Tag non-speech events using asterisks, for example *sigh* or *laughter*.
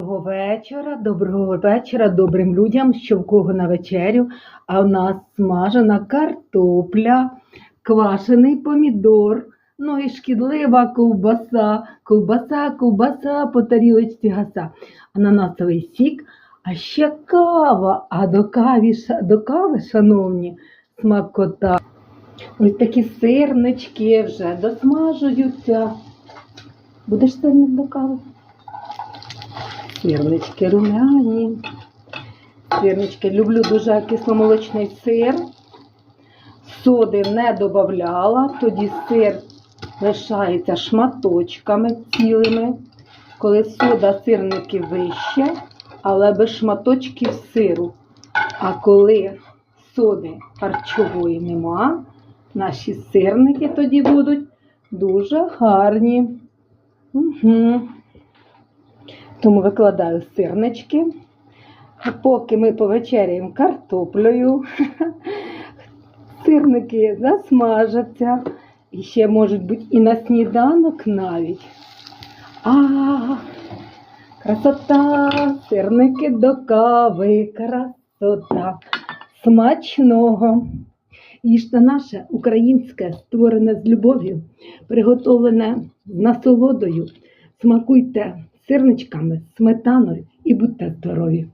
Доброго вечора, доброго вечора добрим людям, що в кого на вечерю. А в нас смажена картопля, квашений помідор, ну і шкідлива ковбаса, ковбаса, ковбаса по тарілочці гаса, ананасовий сік, а ще кава. А до кави, до кави, шановні, смакота. Ось такі сирнички вже досмажуються. Будеш сирник до кави? Сирнички румяні. Сирнички. Люблю дуже кисломолочний сир. Соди не додавала, тоді сир лишається шматочками цілими. Коли сода сирники вище, але без шматочків сиру. А коли соди харчової нема, наші сирники тоді будуть дуже гарні. Угу. Тому викладаю сирнички. Поки ми повечеряємо картоплею, *laughs* сирники засмажаться. І ще можуть бути і на сніданок навіть. А, красота! Сирники до кави, красота. Смачного. Їжте наше українське, створене з любов'ю, приготовлене насолодою. Смакуйте сирничками, сметаною і будьте здорові!